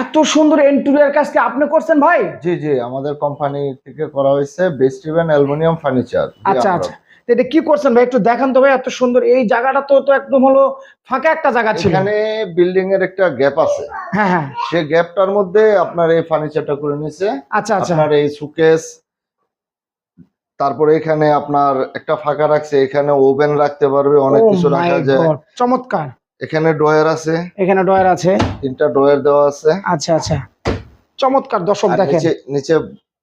এত সুন্দর ইন্টেরিয়ার কাজ কি আপনি করছেন ভাই? জি জি আমাদের কোম্পানি থেকে করা হয়েছে বেস্ট ইভেন অ্যালুমিনিয়াম ফার্নিচার আচ্ছা আচ্ছা। এটা কি করছেন ভাই? একটু দেখান তো ভাই এত সুন্দর। এই জায়গাটা তো তো একদম হলো ফাঁকা একটা জায়গা ছিল। এখানে বিল্ডিং এর একটা গ্যাপ আছে। হ্যাঁ হ্যাঁ। সে গ্যাপটার মধ্যে আপনার এই ফার্নিচারটা করে নিছে আচ্ছা আচ্ছা। আপনার এই সুকেস তারপরে এখানে আপনার একটা ফাঁকা রাখছে। এখানে ওভেন রাখতে পারবে। অনেক Oh কিছু রাখা যায়। চমৎকার। এখানে ড্রয়ার আছে। এখানে ডয়ার আছে। তিনটা ড্রয়ার দেওয়া আছে। আচ্ছা আচ্ছা। চমৎকার দর্শক দেখেন। নিচে নিচে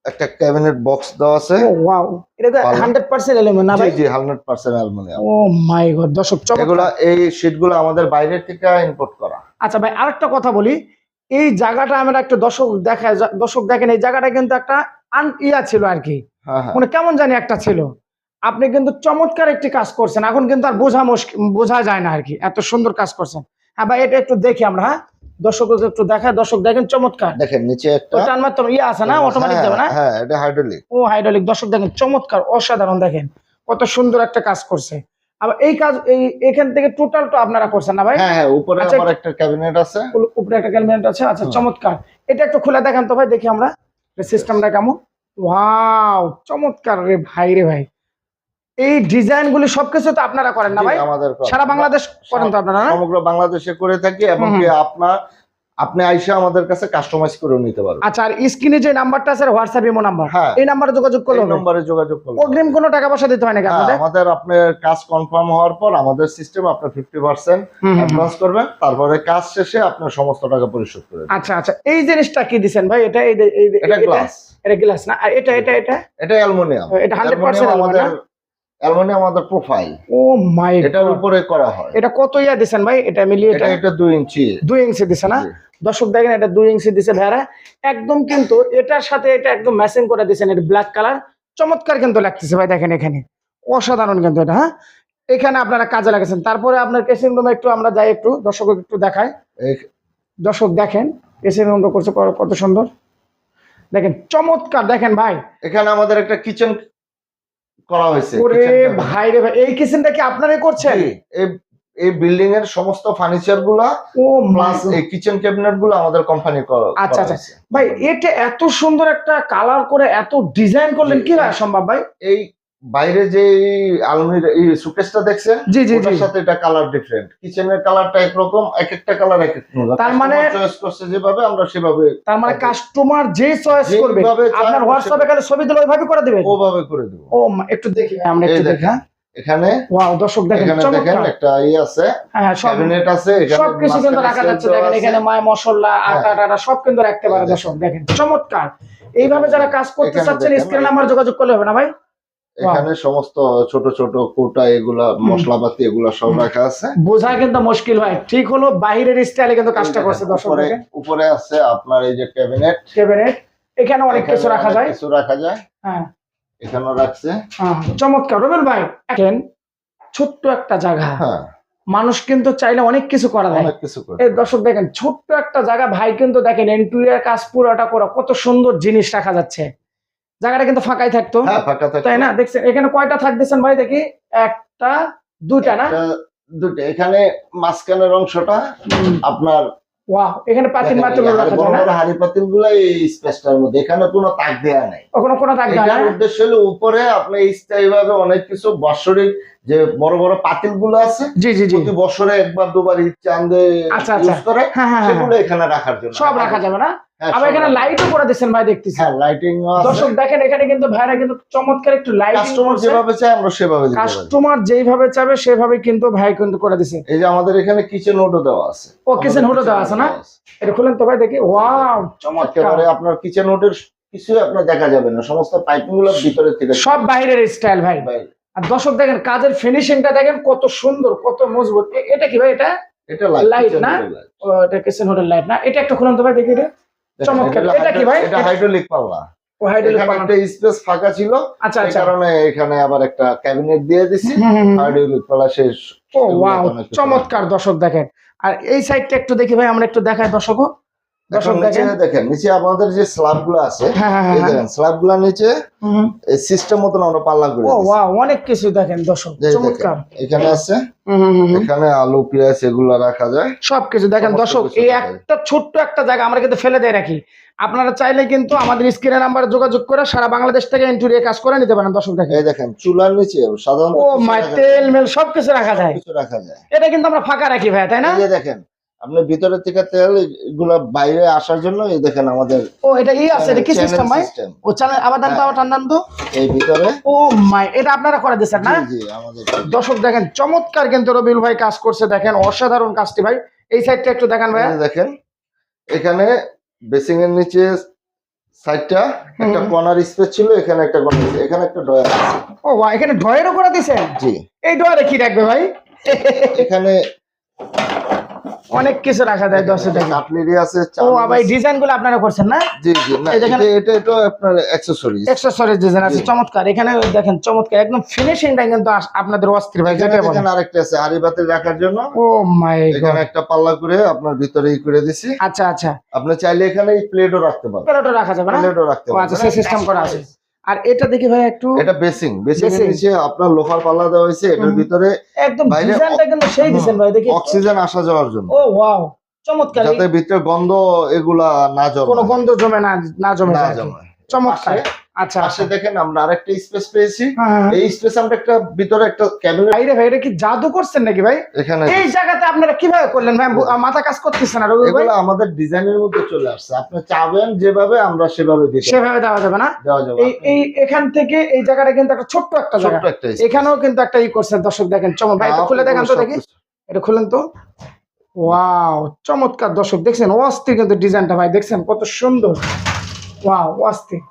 একটা ক্যাবিনেট বক্স দেওয়া আছে। ওয়াও এটা তো ভালো। হান্ড্রেড পার্সেন্ট এলিমেন্ট না ভাই? জি hundred percent aluminium oh my god দর্শক চমৎকার। এগুলা এই শীটগুলো আমাদের বাইরের থেকে ইম্পোর্ট করা। আচ্ছা ভাই আরেকটা কথা বলি। এই জায়গাটা আমরা একটা দর্শক দেখায় দর্শক দেখেন এই জায়গাটা কিন্তু একটা আন ইয়া ছিল আর কি। হ্যাঁ হ্যাঁ। মানে কেমন জানি একটা ছিল। আপনি কিন্তু চমৎকার একটি কাজ করছেন। এখন কিন্তু আর বোঝা মুশকিল বোঝা যায় না আর কি এত সুন্দর কাজ করছেন। হ্যাঁ ভাই এটা একটু দেখি আমরা হ্যাঁ? দর্শক একটু দেখায় দর্শক দেখেন চমৎকার। দেখেন নিচে একটা ইয়ে আছে না? অটোমেটিক হ্যাঁ, যাবে না? হ্যাঁ এটা হাইড্রোলিক ও হাইড্রোলিক দর্শক দেখেন চমৎকার অসাধারণ দেখেন। কত সুন্দর একটা কাজ করছে। আবার এই কাজ এই এখান থেকে টোটাল তো আপনারা করছেন না ভাই? হ্যাঁ হ্যাঁ উপরে আচ্ছা, আবার একটা ক্যাবিনেট আছে। উপরে একটা ক্যালকুলেটর আছে। আচ্ছা চমৎকার। এটা একটু খুলে দেখান তো ভাই দেখি আমরা। সিস্টেমটা কেমন? ওয়াও চমৎকার রে ভাই রে ভাই। এই ডিজাইন গুলি সবকিছু তো আপনারা করেন না ভাই? সারা বাংলাদেশ করেন তো আপনারা সমগ্র বাংলাদেশে করে থাকি এবং আপনার আপনি আইসে আমাদের কাছে কাস্টমাইজ করে নিতে পারবেন। আচ্ছা আর স্ক্রিনে যে নাম্বারটা আছে হোয়াটসঅ্যাপ ইমো নাম্বার হ্যাঁ। এই নাম্বারে যোগাযোগ করলে নম্বরে যোগাযোগ করবেন অগ্রিম কোনো টাকা পয়সা দিতে হয় নাকি হ্যাঁ, আপনাদের? আমাদের আপনার কাজ কনফার্ম হওয়ার পর আমাদের সিস্টেম হুম, হুম। অ্যাডভান্স করবেন তারপরে কাজ শেষে আপনার সমস্ত টাকা পরিশোধ করে দেবেন। আচ্ছা আচ্ছা এই জিনিসটা কি দিছেন ভাই? এটা এই এটা গ্লাস এটা গ্লাস না? আর এটা এটা এটা? এটা অ্যালুমিনিয়াম। এটা হান্ড্রেড পার্সেন্ট আমাদের অ্যালুমিনিয়াম আমাদের প্রোফাইল ও মাই এটার উপরে করা হয়। এটা কত ইয়া দিছেন ভাই? এটা মিলিয়ে এটা ইঞ্চি। ইঞ্চি দিছে না? দর্শক দেখেন এটা ইঞ্চি দিছে ভাইরা। একদম কিন্তু এটার সাথে এটা একদম ম্যাচিং করে দিছেন এটা ব্ল্যাক কালার চমৎকার কিন্তু লাগতেছে ভাই দেখেন এখানে। অসাধারণ কিন্তু এটা হ্যাঁ? এখানে আপনারা কাজে লাগাচ্ছেন তারপরে আপনার কেসিং রুমে একটু আমরা যাই একটু দর্শক একটু এই- দর্শক দেখেন কেসিং রুমটা করছে কত সুন্দর। দেখেন চমৎকার দেখেন ভাই। এখানে আমাদের একটা কিচেন করা হয়েছে ওরে ভাই রে ভাই এই কিচেনটা কি আপনারাই করছেন? এই এই বিল্ডিং এর সমস্ত ফার্নিচারগুলা ও প্লাস এই কিচেন ক্যাবিনেটগুলো আমাদের কোম্পানি আচ্ছা, আচ্ছা। ভাই এটা এত সুন্দর একটা কালার করে এত ডিজাইন করলেন কি সম্ভব ভাই? এই বাইরে যে আলমির এই সুকেসটা দেখছেন? জি জি ওটার সাথে এটা কালার ডিফারেন্ট কিচেনের কালারটা একরকম এক একটা কালার এক এক তার মানে- চয়েস করছে যেভাবে আমরা সেভাবে তার মানে কাস্টমার যে চয়েস করবে আপনার হোয়াটসঅ্যাপে গেলে ছবি দিলে ওইভাবে করে দিবেন ওভাবে করে দেবো। ও একটু দেখি আমরা একটু দেখি হ্যাঁ। এখানে ওয়াও দর্শক দেখেন এখানে দেখেন একটা ইয়ে আছে হ্যাঁ ক্যাবিনেট আছে এখানে সব কিছু কিন্তু রাখা যাচ্ছে দেখেন এখানে মায় মশলা হ্যাঁ। আটা টাটা সব কিন্তু রাখতে পারে দর্শক দেখেন চমৎকার। এইভাবে যারা কাজ করতে চাচ্ছেন স্ক্রিনে নাম্বার যোগাযোগ করলে হবে না ভাই? এখানে সমস্ত ছোট ছোট কোটা এগুলা মশলাপাতি এগুলা সব রাখা আছে। বোঝা কিন্তু মুশকিল ভাই। ঠিক হলো বাহিরের স্টাইলে কিন্তু কাজটা করছে দর্শক উপরে আছে আপনার এই যে ক্যাবিনেট ক্যাবিনেট এখানে অনেক কিছু রাখা যায়। কিছু রাখা যায়। হ্যাঁ। এখানেও রাখছে। হ্যাঁ, চমৎকার। রবিল ভাই দেখেন ছোট্ট একটা জায়গা। হ্যাঁ। মানুষ কিন্তু চাইলে অনেক কিছু করা যায়। অনেক কিছু করে। এই দর্শক দেখেন ছোট্ট একটা জায়গা। ভাই কিন্তু দেখেন ইন্টেরিয়ার কাজ পুরোটা করা কত সুন্দর জিনিস রাখা যাচ্ছে। জায়গাটা কিন্তু ফাঁকাই থাকতো। হ্যাঁ ফাঁকা থাকে তাই না? দেখছেন এখানে কয়টা থাকতেছেন ভাই? দেখি একটা দুইটা না? দুটো এখানে মাঝখানের অংশটা আপনার এখানে পাতিল এই স্পেসটার মধ্যে। এখানে কোনো তাক দেয়া নাই। ওখানে কোনো এটার উদ্দেশ্য হলো উপরে আপনি স্থায়ী ভাবে অনেক কিছু বৎসরিক যে বড় বড় পাতিলগুলো আছে জি জি জি। প্রতি বছরে একবার দুবার ঈদ আচ্ছা, আচ্ছা। ইউজ করে হ্যাঁ হ্যাঁ সেগুলো এখানে রাখার জন্য। সব রাখা যাবে না? আবার এখানে লাইটও করে দিচ্ছেন ভাই দেখতেছি। হ্যাঁ লাইটিং দর্শক দেখেন এখানে কিন্তু ভাইরা কিন্তু চমৎকার একটু লাইটিং কাস্টমার যেভাবে চায় আমরা সেভাবে পারি। কাস্টমার যেইভাবে চাবে সেভাবে কিন্তু ভাই কিন্তু করে দিছে। এই যে আমাদের এখানে কিচেন ওডো দেওয়া আছে। ও কিচেন হুডও দেওয়া আছে না? এটা খুলেন তো ভাই দেখি। ওয়াও চমৎকার। আপনার কিচেন ওডের কিছু আপনার দেখা যাবে না। সমস্ত পাইপিংগুলো ভিতরে থেকে সব বাইরের স্টাইল ভাই। আর দর্শক দেখেন কাজের ফিনিশিংটা দেখেন কত সুন্দর কত মজবুত। এটা কি ভাই এটা? এটা লাইট না? ও, এটা কিচেন হোটেল লাইট না? এটা একটা খুলেন তো ভাই দেখি এটা। এটা কি ভাই? এটা হাইড্রোলিক পাল্লা। ও হাইড্রোলিক একটা স্পেস ফাঁকা ছিল। আচ্ছা আচ্ছা। কারণে এখানে আবার একটা ক্যাবিনেট দিয়ে দিছি। হাইড্রোলিক পাল্লা শেষ। ও ওয়াও চমৎকার দর্শক দেখেন। আর এই সাইডটা একটু দেখি ভাই আমরা একটু দেখায় দর্শক এখন নিচে দেখেন দেখেন নিচে আমাদের যে স্ল্যাবগুলো আছে এই দেখেন স্ল্যাবগুলা নিচে সিস্টেম মতন আমরা পাল্লা করে ও দিছি। ওয়াও অনেক কিছু দেখেন দর্শক এই দেখেন, চমৎকার। এখানে আছে হুম, হুম, হুম, হুম। এখানে আলু পেঁয়াজ এগুলো রাখা যায়। সবকিছু দেখেন দর্শক এই একটা ছোট্ট একটা জায়গা আমরা কিন্তু ফেলে দিয়ে রাখি। আপনারা চাইলে কিন্তু আমাদের স্ক্রিনে নাম্বারে যোগাযোগ করে সারা বাংলাদেশ থেকে এন্ট্রি কাজ করে নিতে পারেন দর্শক দেখেন। এই দেখেন চুলার নিচে ও মাই রাখা তেল মেল সবকিছু রাখা যায়। কিছু রাখা যায়। এটা কিন্তু আমরা ফাঁকা রাখি ভাই তাই না? দেখেন আপনি ভিতরে থেকে তেল এগুলা বাইরে আসার জন্য এই দেখেন আমাদের ও এটা ই আছে এটা কি সিস্টেম ভাই? ও চ্যানেল আবার দান তো হ্যাঁ। টান তো। এই ভিতরে। ও মাই এটা আপনারা করে দিচ্ছেন না? জি আমাদের দর্শক দেখেন চমৎকার কিন্তু রবিউল ভাই কাজ করছে দেখেন অসাধারণ কাজটি ভাই। এই সাইডটা একটু দেখান ভাই দেখেন এখানে বেসিং এর নিচে সাইডটা একটা। কর্নার স্পেস ছিল এখানে একটা কর্নার এখানে একটা ডয়ার আছে। ও বাহ, এখানে ড্রয়ারও করে দিছেন জি। এই ড্রয়ারে কি রাখবে ভাই? এখানে অনেক কিছু রাখা যায় দেখেন কাটলেরি আছে ও আবার ডিজাইনগুলো আপনারা করছেন না? জি জি না এই দেখেন- এটা এটা আপনার অ্যাকসেসরিজ এক্সেসরিজ ডিজাইন আছে চমৎকার। এখানে দেখেন চমৎকার। একদম ফিনিশিং ফিনিশিংটা কিন্তু আপনাদের অস্থির ভাই যেটা বলেন আরেকটা আছে হাড়ি বাতি রাখার জন্য। ও মাই এখানে একটা পাল্লা করে আপনার ভিতরে ই করে দিছি। আচ্ছা আচ্ছা। আপনি চাইলে এখানে প্লেটও রাখতে পারবেন প্লেটও রাখা যাবে না? প্লেটও রাখতে ও আচ্ছা সেই সিস্টেম করা আছে। আর এটা দেখি ভাই একটু এটা বেসিং বেসিং এর নিচে আপনার লোহার পাল্লা দেওয়া হয়েছে এটার ভিতরে একদম ডিজাইনটা কিন্তু সেই দিবেন ভাই দেখি অক্সিজেন আসা যাওয়ার জন্য। ও ওয়াও চমৎকার যাতে ভিতরে গন্ধ এগুলা না জমে কোনো গন্ধ জমে না না জমে না জমে চমৎকার। আচ্ছা পাশে আচ্ছা। দেখেন আমরা আরেকটা স্পেস পেয়েছি। হ্যাঁ, হ্যাঁ। এই স্পেস আমরা একটা ভিতরে একটা ক্যাবিনেট ভাই ভাই এটা কি জাদু করছেন নাকি ভাই? এখানে এই জায়গাতে আপনারা কীভাবে করলেন ভাই? মাথা কাজ করতেছে না ভাই। এগুলো আমাদের ডিজাইনের মধ্যে চলে আসছে। আপনি চাবেন যেভাবে আমরা সেভাবে দিতে সেভাবে দেওয়া যাবে না? দেওয়া যাবে এই এই এখান থেকে এই জায়গাটা কিন্তু একটা ছোট্ট একটা জায়গা। ছোট্ট একটা এখানেও কিন্তু একটা ই করছেন দর্শক দেখেন চমৎকার। ভাই এটা খুলে দেখান তো দেখি। এটা খুলেন তো। ওয়াও চমৎকার দর্শক। দেখছেন অস্থির কিন্তু ডিজাইনটা ভাই দেখছেন কত সুন্দর। ওয়াও অস্থির।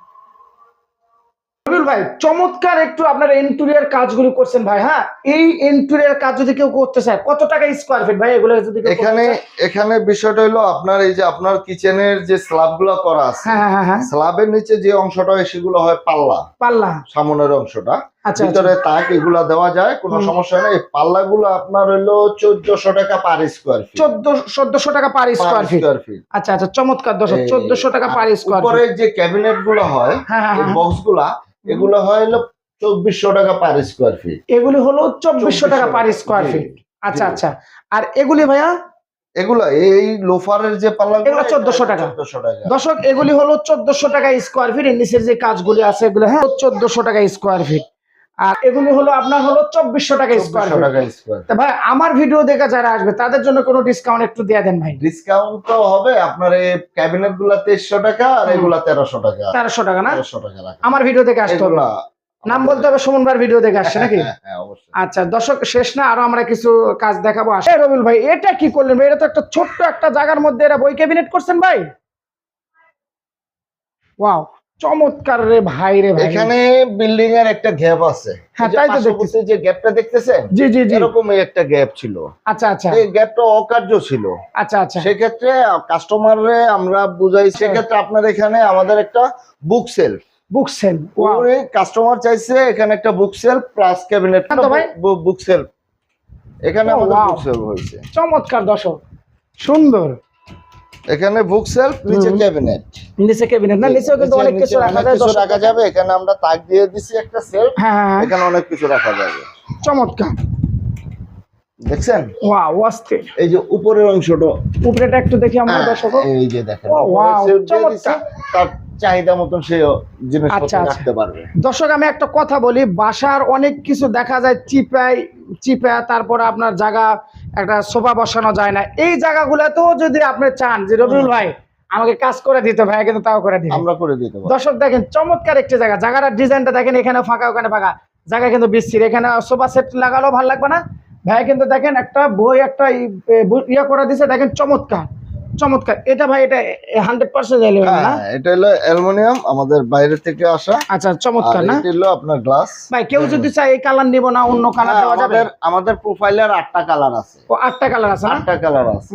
রবিউল ভাই চমৎকার একটু আপনার ইন্টেরিয়র কাজগুলি করছেন ভাই হ্যাঁ? এই ইন্টেরিয়র কাজ যদি কেউ করতে চায় কত টাকা স্কোয়ার ফিট ভাই এগুলো যদি এখানে এখানে বিষয়টা হলো আপনার এই যে আপনার কিচেনের যে স্ল্যাবগুলো করা আছে হ্যাঁ হ্যাঁ হ্যাঁ। স্ল্যাবের নিচে যে অংশটা হয় সেগুলো হয় পাল্লা। পাল্লা। সামনের অংশটা। আচ্ছা আচ্ছা। ভিতরে তাক এগুলা দেওয়া যায় কোনো সমস্যা নেই। পাল্লা গুলো আপনার হইল চোদ্দশো টাকা পার স্কোয়ার ফিট চোদ্দ চোদ্দশো টাকা পার স্কোয়ার ফিট আচ্ছা আচ্ছা চমৎকার দশ চোদ্দশো টাকা পার স্কোয়ার উপরে যে ক্যাবিনেটগুলো হয় হ্যাঁ হ্যাঁ এই হ্যাঁ। বক্সগুলা এগুলো হয় হলো চব্বিশশো টাকা পার স্কোয়ার ফিট এগুলি হলো চব্বিশশো টাকা পার স্কোয়ার ফিট আচ্ছা আচ্ছা। আর এগুলি ভাইয়া? এগুলো এই লোফারের যে পাল্লা এগুলো 1400 টাকা। চোদ্দশো টাকা। দর্শক এগুলি হলো চোদ্দশো টাকা স্কোয়ার ফিট এর নিচের যে কাজগুলি আছে এগুলো হ্যাঁ চোদ্দশো টাকা স্কোয়ার ফিট আর এগুলি হলো আপনার হলো চব্বিশশো টাকা স্কোয়ার টাকা স্কোয়ার ভাই আমার ভিডিও দেখে যারা আসবে তাদের জন্য কোনো ডিসকাউন্ট একটু দিয়ে দেন ভাই। ডিসকাউন্ট তো হবে আপনার এই ক্যাবিনেটগুলা তেইশশো টাকা আর এগুলা তেরোশো টাকা। তেরোশো টাকা না? তেরোশো টাকা আমার ভিডিও দেখে আসতে হবে। নাম বলতে হবে সুমন ভাইয়ের ভিডিও দেখে আসছে নাকি? হ্যাঁ, হ্যাঁ, আচ্ছা দর্শক শেষ না আরও আমরা কিছু কাজ দেখাবো। আসে রবিউল ভাই এটা কি করলেন ভাই? এটা তো একটা ছোট্ট একটা জায়গার মধ্যে এরা বই ক্যাবিনেট করছেন ভাই? ওয়াও চমৎকার রে ভাই রে ভাই। এখানে বিল্ডিং এর একটা গ্যাপ আছে। হ্যাঁ, যে তাই তো পার্শ্ববর্তী যে গ্যাপটা দেখতেছেন? জি জি জি। এরকমই একটা গ্যাপ ছিল। আচ্ছা আচ্ছা। এই গ্যাপটা অকার্য ছিল। আচ্ছা আচ্ছা। সেক্ষেত্রে আমরা বুঝাই সেক্ষেত্রে আপনার এখানে আমাদের একটা বুক সেল বুক সেল ওরে কাস্টমার চাইছে এখানে একটা বুক সেল প্লাস ক্যাবিনেট হ্যাঁ তো ভাই। বুক সেল এখানে আমাদের বুক সেল হয়েছে। চমৎকার দর্শক। সুন্দর। এখানে বুক সেলফ নিচে ক্যাবিনেট নিচে ক্যাবিনেট না নিচেও কিন্তু অনেক কিছু রাখা যায় কিছু রাখা যাবে। এখানে আমরা তাক দিয়ে দিছি একটা সেলফ হ্যাঁ হ্যাঁ, হ্যাঁ। এখানে অনেক কিছু রাখা যাবে। চমৎকার। দেখছেন? ওয়া অস্থির। এই যে উপরের অংশটা। উপরেটা একটু দেখি আমরা হ্যাঁ, দর্শক। এই যে দেখেন ও, উপরে wow, shelf দিয়ে দিছি, চমৎকার। চাহিদা মতন সে আচ্ছা, জিনিসপত্র আচ্ছা। রাখতে পারবে। দর্শক আমি একটা কথা বলি বাসার অনেক কিছু দেখা যায় চিপাই চিপা তারপরে আপনার জায়গা একটা সোফা বসানো যায় না। এই জায়গাগুলোতেও যদি আপনি চান যে রবিউল ভাই আমাকে কাজ করে দিতে ভাই কিন্তু তাও করে দিবে। আমরা করে দিতে দর্শক দেখেন চমৎকার একটি জায়গা। জায়গাটার ডিজাইনটা দেখেন এখানে ফাঁকা ওখানে ফাঁকা। জায়গা কিন্তু বিস্তৃত এখানে সোফা সেট লাগালেও ভালো লাগবে না। ভাই কিন্তু দেখেন একটা বই একটা ইয়ে করে দিছে দেখেন চমৎকার। চমৎকার। এটা ভাই এটা না? হ্যাঁ এটা হলো অ্যালুমিনিয়াম আমাদের বাইরে থেকে আসা। আচ্ছা চমৎকার না? এটা হলো আপনার গ্লাস ভাই কেউ যদি চায় এই কালার নিব না অন্য কালার দেওয়া যাবে? আমাদের প্রোফাইলের আটটা কালার আছে। ও আটটা কালার আছে আটটা কালার আছে।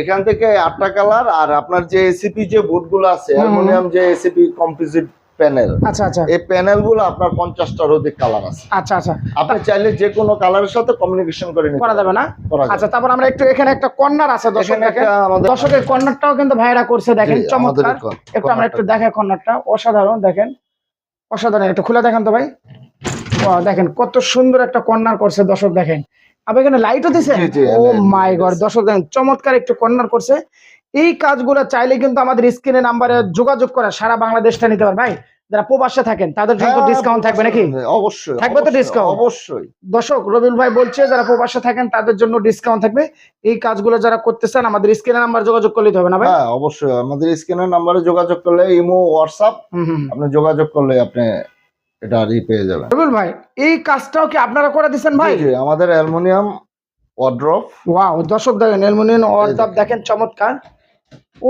এখান থেকে আটটা কালার আর আপনার যে এসিপি যে বোর্ডগুলো আছে অ্যালুমিনিয়াম যে এসিপি কম্পোজিট প্যানেল। আচ্ছা আচ্ছা। এই প্যানেলগুলো আপনার পঞ্চাশটার অধিক কালার আছে। আচ্ছা আচ্ছা। আপনি চাইলে যে কোনো কালারের সাথে কমিউনিকেশন করে নিতে করা যাবে না? আচ্ছা তারপর আমরা একটু এখানে একটা কর্নার আছে দর্শক এখানে দেখেন আমাদের দর্শকের কর্নারটাও কিন্তু ভাইয়েরা করছে দেখেন চমৎকার। একটু আমরা একটু দেখাই কর্নারটা। অসাধারণ দেখেন। অসাধারণ একটু খুলে দেখেন তো ভাই। দেখেন কত সুন্দর একটা কর্নার করছে দর্শক দেখেন। আবার এখানে লাইটও দিছে? জি, ও মাই গড। দর্শক দেখেন চমৎকার একটু কর্নার করছে। এই কাজগুলো চাইলে কিন্তু আমাদের স্ক্রিনে নাম্বারে যোগাযোগ করা সারা বাংলাদেশটা নিতে পারে ভাই যারা প্রবাসে থাকেন তাদের জন্য হ্যাঁ, ডিসকাউন্ট থাকবে নাকি? অবশ্যই থাকবে তো discount? অবশ্যই। দর্শক রবিউল ভাই বলছে যারা প্রবাসে থাকেন তাদের জন্য ডিসকাউন্ট থাকবে। এই কাজগুলো যারা করতে চান আমাদের স্ক্রিনে নাম্বার যোগাযোগ করলে হবে না ভাই? হ্যাঁ অবশ্যই আমাদের স্ক্রিনের নাম্বারে যোগাযোগ করলে ইমো হোয়াটসঅ্যাপ আপনি যোগাযোগ করলে আপনি এটা ই পেয়ে যাবেন। রবিউল ভাই এই কাজটাও কি আপনারা করে দিচ্ছেন ভাই? জি, আমাদের অ্যালুমিনিয়াম ওয়ার্ড্রপ ওয়াও দর্শক দেখেন অ্যালুমিনিয়াম দেখেন। দেখেন চমৎকার।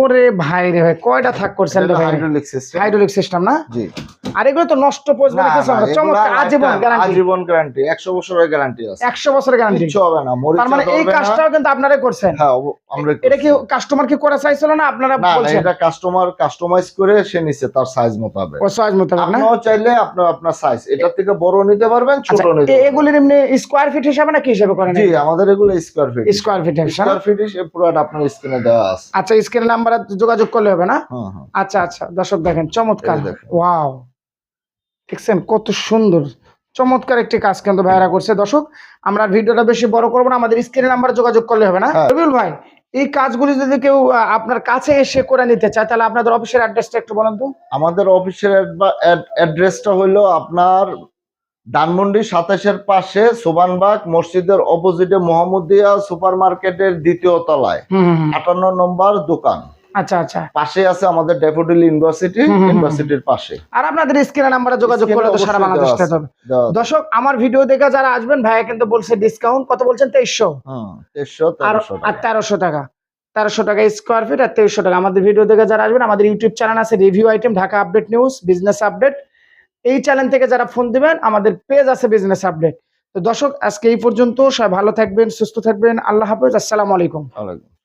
ওরে ভাই রে ভাই কয়টা থাক করছেন হাইড্রোলিক সিস্টেম হাইড্রোলিক সিস্টেম না? জি। আর এগুলো তো নষ্ট পড়বে না কিছু হবে না। চমৎকার আজীবন গ্যারান্টি আজীবন গ্যারান্টি 100 বছরের গ্যারান্টি আছে। একশো বছরের গ্যারান্টি কিচ্ছু হবে না মরিচা তার মানে এই কাজটাও কিন্তু আপনারাই করছেন। হ্যাঁ আমরা এটা কি কাস্টমার কি করে চাইছিল না আপনারা বলছেন? এটা কাস্টমার কাস্টমাইজ করে সে নিছে তার সাইজ মোতাবেক। ও সাইজ মোতাবেক না? চাইলে আপনার আপনার সাইজ এটার থেকে বড় নিতে পারবেন ছোট আচ্ছা নিতে এগুলির এমনি স্কোয়ার ফিট হিসাবে না কি হিসাবে করেন? জি আমাদের এগুলো স্কয়ার ফিট স্কোয়ার ফিট হিসাবে। স্কয়ার ফিট হিসেবে পুরো আপনার স্ক্রিনে দেওয়া আছে। আচ্ছা স্ক্রিন নাম্বারে যোগাযোগ করলে হবে না? হ্যাঁ হ্যাঁ। আচ্ছা আচ্ছা। দর্শক দেখেন চমৎকার। ওয়াও। দেখছেন কত সুন্দর। চমৎকার একটি কাজ কিন্তু ভাইরা করছে। দর্শক আমরা ভিডিওটা বেশি বড় করব না আমাদের স্ক্রিনের নাম্বারে যোগাযোগ করলে হবে না। হ্যাঁ। রবিউল ভাই এই কাজগুলি যদি কেউ আপনার কাছে এসে করে নিতে চায় তাহলে আপনাদের অফিসের অ্যাড্রেসটা একটু বলেন তো। আমাদের অফিসের অ্যাড্রেসটা হলো আপনার ধানমন্ডি সাতাশের পাশে সোবানবাগ মসজিদের অপোজিটে মোহাম্মদিয়া সুপার মার্কেটের দ্বিতীয় তলায়। আটান্ন নম্বর দোকান। আচ্ছা আচ্ছা। পাশে আছে আমাদের ড্যাফোডিল ইউনিভার্সিটি। ইউনিভার্সিটির পাশে। আর আপনাদের নাম্বারে যোগাযোগ করলে তো সারা বাংলাদেশ দেওয়া হবে দর্শক আমার ভিডিও দেখে যারা আসবেন ভাইয়া কিন্তু বলছে ডিসকাউন্ট কত বলছেন? তেইশশো। হুম, 1300, আর 1300 তেরোশো টাকা। তেরোশো টাকা স্কোয়ার ফিট আর তেইশশো টাকা। আমাদের ভিডিও দেখে যারা আসবেন আমাদের ইউটিউব চ্যানেল আছে review item Dhaka update news business update এই চ্যানেল থেকে যারা ফোন দিবেন, আমাদের পেজ আছে বিজনেস আপডেট তো দর্শক, আজকে এই পর্যন্ত। সবাই ভালো থাকবেন, সুস্থ থাকবেন। আল্লাহ হাফেজ। আসসালাম আলাইকুম। ওয়ালাইকুম